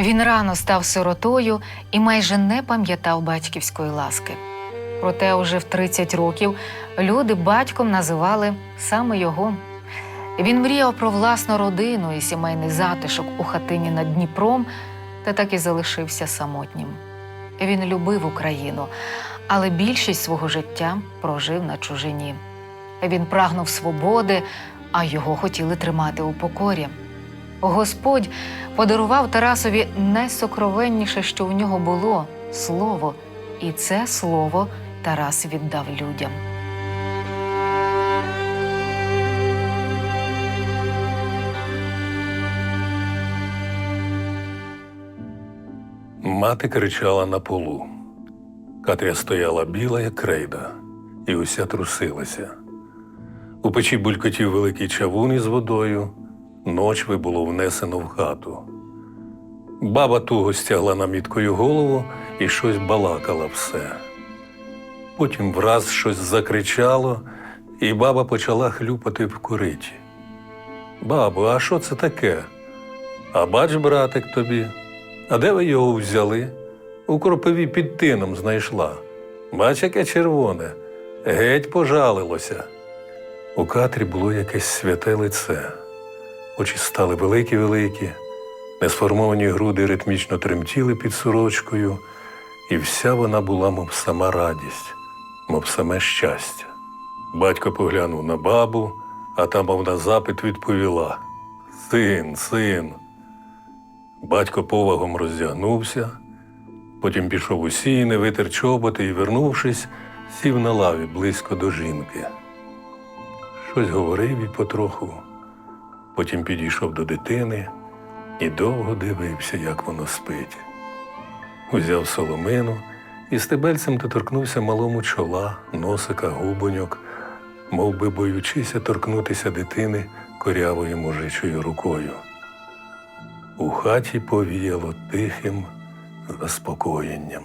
Він рано став сиротою і майже не пам'ятав батьківської ласки. Проте уже в 30 років люди батьком називали саме його. Він мріяв про власну родину і сімейний затишок у хатині над Дніпром, та так і залишився самотнім. Він любив Україну, але більшість свого життя прожив на чужині. Він прагнув свободи, а його хотіли тримати у покорі. Господь подарував Тарасові найсокровенніше, що в нього було слово, і це слово Тарас віддав людям. Мати кричала на полу. Катря стояла біла, як крейда, і уся трусилася. У печі булькотів великий чавун із водою, ночви було внесено в хату. Баба туго стягла наміткою голову і щось балакала все. Потім враз щось закричало, і баба почала хлюпати в кориті. Бабо, а що це таке? А бач, братик тобі. А де ви його взяли? У кропиві під тином знайшла. Бач, яке червоне, геть пожалилося. У Катрі було якесь святе лице. Очі стали великі-великі, несформовані груди ритмічно тремтіли під сорочкою, і вся вона була, мов сама радість, мов саме щастя. Батько поглянув на бабу, а та, мов на запит, відповіла: Син, син. Батько повагом роздягнувся, потім пішов у сіни, витер чоботи і, вернувшись, сів на лаві близько до жінки. Щось говорив і потроху, потім підійшов до дитини і довго дивився, як воно спить. Узяв соломину і стебельцем доторкнувся малому чола, носика, губоньок, мов би боючися торкнутися дитини корявою мужичою рукою. У хаті повіяло тихим заспокоєнням.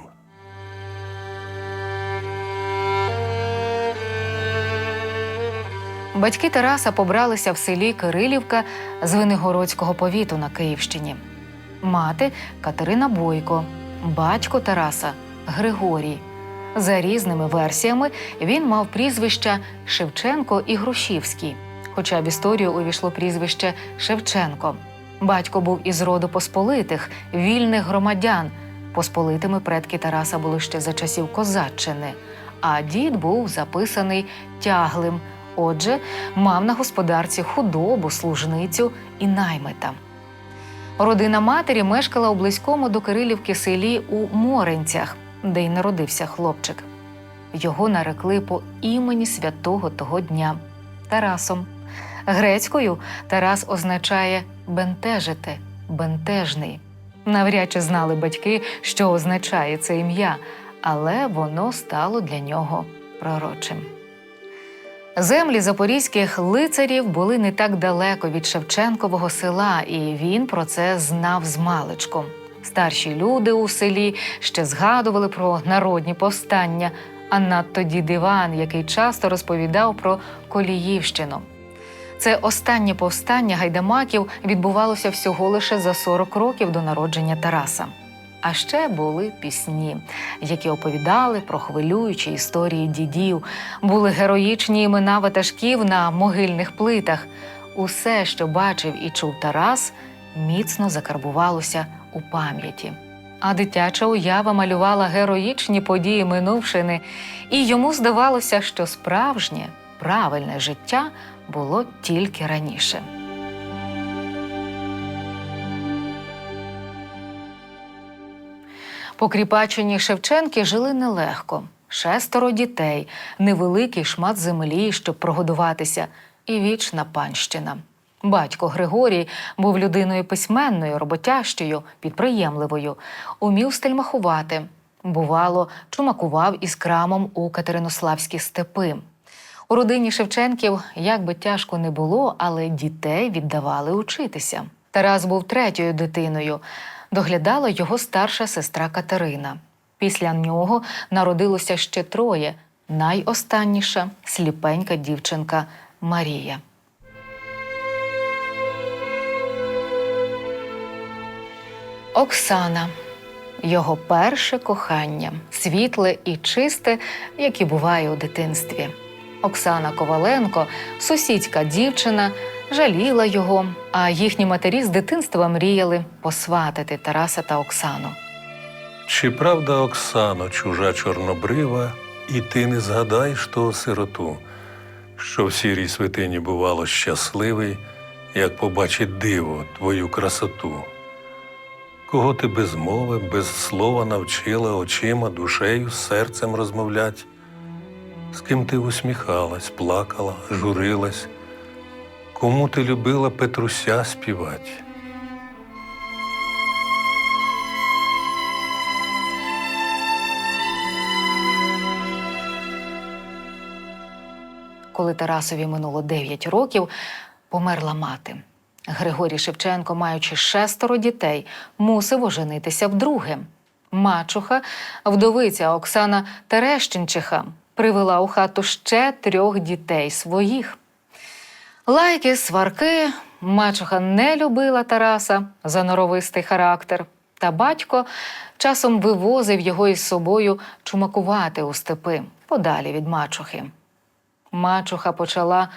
Батьки Тараса побралися в селі Кирилівка з Винигородського повіту на Київщині. Мати Катерина Бойко, батько Тараса Григорій. За різними версіями він мав прізвища Шевченко і Грушівський, хоча в історію увійшло прізвище Шевченко. Батько був із роду посполитих, вільних громадян. Посполитими предки Тараса були ще за часів Козаччини, а дід був записаний тяглим. Отже, мав на господарці худобу, служницю і наймита. Родина матері мешкала у близькому до Кирилівки селі у Моренцях, де й народився хлопчик. Його нарекли по імені святого того дня Тарасом. Грецькою Тарас означає бентежити, бентежний. Навряд чи знали батьки, що означає це ім'я, але воно стало для нього пророчим. Землі запорізьких лицарів були не так далеко від Шевченкового села, і він про це знав з маличком. Старші люди у селі ще згадували про народні повстання, а надто дід Іван, який часто розповідав про Коліївщину. Це останнє повстання гайдамаків відбувалося всього лише за 40 років до народження Тараса. А ще були пісні, які оповідали про хвилюючі історії дідів, були героїчні імена ватажків на могильних плитах. Усе, що бачив і чув Тарас, міцно закарбувалося у пам'яті. А дитяча уява малювала героїчні події минувшини, і йому здавалося, що справжнє, правильне життя було тільки раніше. Покріпачені Шевченки жили нелегко. Шестеро дітей, невеликий шмат землі, щоб прогодуватися, і вічна панщина. Батько Григорій був людиною письменною, роботящою, підприємливою, умів стельмахувати. Бувало, чумакував із крамом у Катеринославські степи. У родині Шевченків, як би тяжко не було, але дітей віддавали учитися. Тарас був третьою дитиною. Доглядала його старша сестра Катерина. Після нього народилося ще троє. Найостанніша сліпенька дівчинка Марія. Оксана. Його перше кохання, світле і чисте, як і буває у дитинстві. Оксана Коваленко, сусідська дівчина, жаліла його, а їхні матері з дитинства мріяли посватити Тараса та Оксану. Чи правда, Оксано, чужа чорнобрива, і ти не згадаєш того сироту, що в сірій святині бувало щасливий, як побачить диво твою красоту? Кого ти без мови, без слова навчила очима, душею, серцем розмовлять? З ким ти усміхалась, плакала, журилась? Кому ти любила Петруся співать? Коли Тарасові минуло 9 років, померла мати. Григорій Шевченко, маючи шестеро дітей, мусив оженитися вдруге. Мачуха, вдовиця Оксана Терещенчиха, привела у хату ще трьох дітей своїх. Лайки, сварки, мачуха не любила Тараса за норовистий характер, та батько часом вивозив його із собою чумакувати у степи подалі від мачухи. Мачуха почала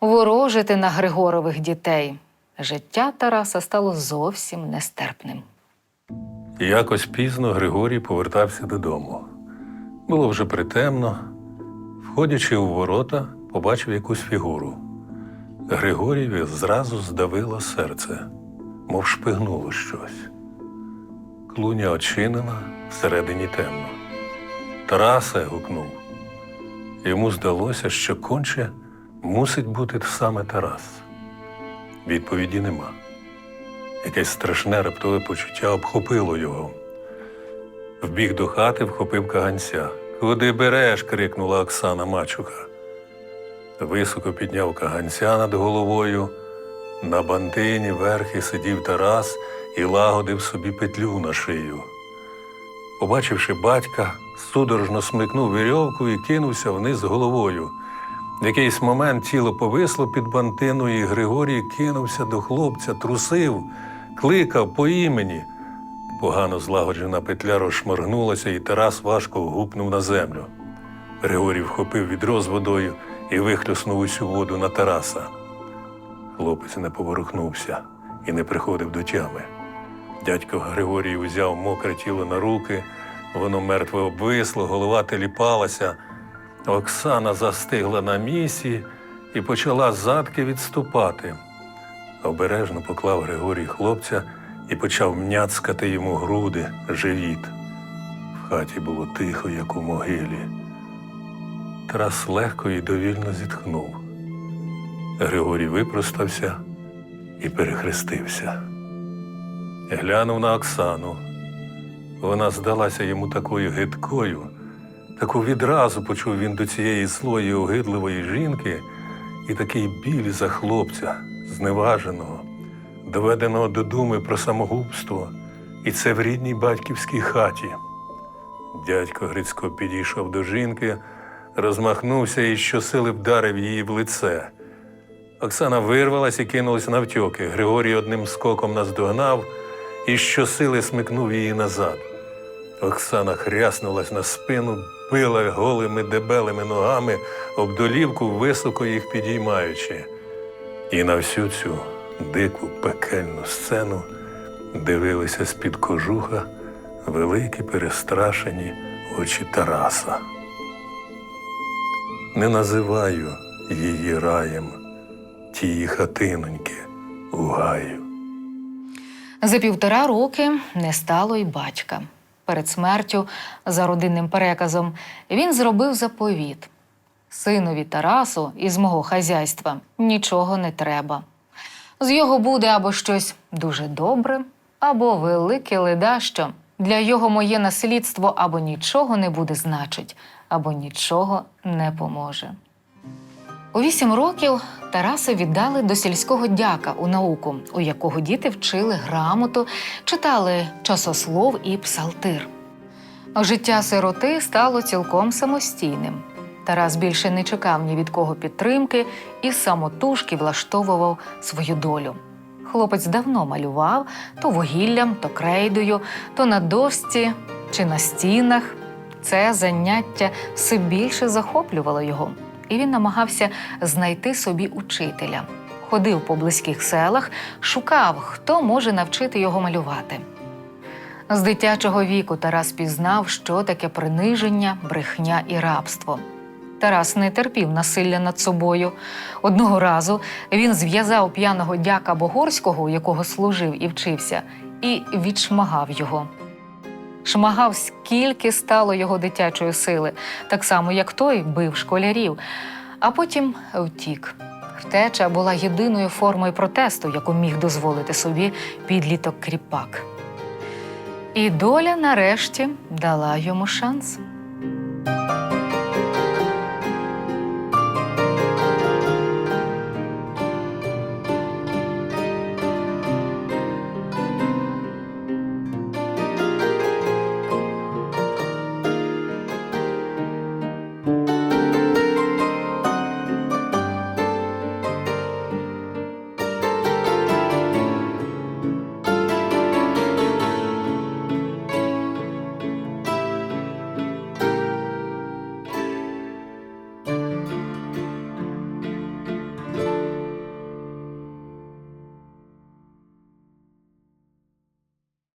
ворожити на Григорових дітей. Життя Тараса стало зовсім нестерпним. Якось пізно Григорій повертався додому. Було вже притемно. Входячи у ворота, побачив якусь фігуру. Григорієві зразу здавило серце, мов шпигнуло щось. Клуня очинила, всередині темно. Тарасе гукнув. Йому здалося, що конче мусить бути саме Тарас. Відповіді нема. Якесь страшне раптове почуття обхопило його. Вбіг до хати, вхопив каганця. Куди береш? крикнула Оксана Мачуха. Високо підняв каганця над головою. На бантині верхи сидів Тарас і лагодив собі петлю на шию. Побачивши батька, судорожно смикнув вірьовку і кинувся вниз головою. В якийсь момент тіло повисло під бантиною, і Григорій кинувся до хлопця, трусив, кликав по імені. Погано злагоджена петля розшморгнулася, і Тарас важко гупнув на землю. Григорій вхопив відро з водою і вихлюснув усю воду на Тараса. Хлопець не поворухнувся і не приходив до тями. Дядько Григорій узяв мокре тіло на руки, воно мертве обвисло, голова теліпалася. Оксана застигла на місці і почала задки відступати. Обережно поклав Григорій хлопця і почав мняцкати йому груди, живіт. В хаті було тихо, як у могилі. Тарас легко і довільно зітхнув. Григорій випростався і перехрестився. Глянув на Оксану. Вона здалася йому такою гидкою, таку відразу почув він до цієї злої, огидливої жінки і такий біль за хлопця, зневаженого, доведеного до думи про самогубство, і це в рідній батьківській хаті. Дядько Грицько підійшов до жінки, розмахнувся і щосили вдарив її в лице. Оксана вирвалась і кинулась навтьоки. Григорій одним скоком наздогнав і щосили смикнув її назад. Оксана хряснулась на спину, била голими дебелими ногами об долівку, високо їх підіймаючи. І на всю цю дику пекельну сцену дивилися з-під кожуха великі перестрашені очі Тараса. Не називаю її раєм, тії хатиноньки у гаю. За півтора роки не стало й батька. Перед смертю, за родинним переказом, він зробив заповіт. Синові Тарасу із мого хазяйства нічого не треба. З його буде або щось дуже добре, або велике ледащо. Для його моє наслідство або нічого не буде значить, або нічого не поможе. У вісім років Тараса віддали до сільського дяка у науку, у якого діти вчили грамоту, читали часослов і псалтир. Життя сироти стало цілком самостійним. Тарас більше не чекав ні від кого підтримки і самотужки влаштовував свою долю. Хлопець давно малював то вугіллям, то крейдою, то на дошці чи на стінах. Це заняття все більше захоплювало його, і він намагався знайти собі учителя. Ходив по близьких селах, шукав, хто може навчити його малювати. З дитячого віку Тарас пізнав, що таке приниження, брехня і рабство. Тарас не терпів насилля над собою. Одного разу він зв'язав п'яного дяка Богорського, у якого служив і вчився, і відшмагав його. Шмагав, скільки стало його дитячої сили, так само, як той бив школярів, а потім втік. Втеча була єдиною формою протесту, яку міг дозволити собі підліток кріпак. І доля нарешті дала йому шанс.